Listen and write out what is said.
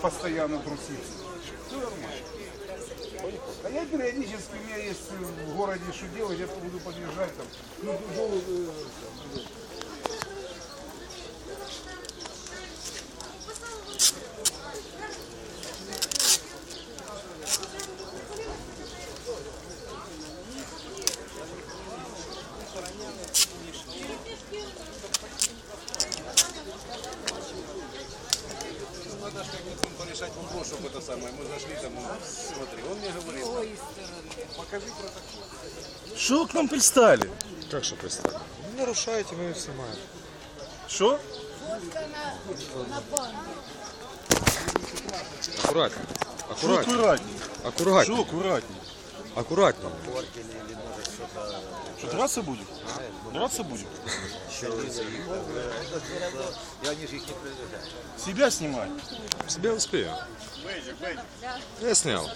постоянно труситься. Все нормально. А я периодически, у меня есть в городе что делать, я буду подъезжать там. Ну, Надо же как-нибудь там порешать вопрос, чтобы это самое. Мы зашли там, ну, смотри, он мне говорит. Покажи протокол. Что вы к нам пристали? Как що представили? Нарушаєте, ми знімаємо. Что? Акуратно. Что Акуратно. аккуратней? Акуратно. Что аккуратней? Акуратно. Что, драться будем? Драться будем? Себя снимать? Себе успію. Я сняв.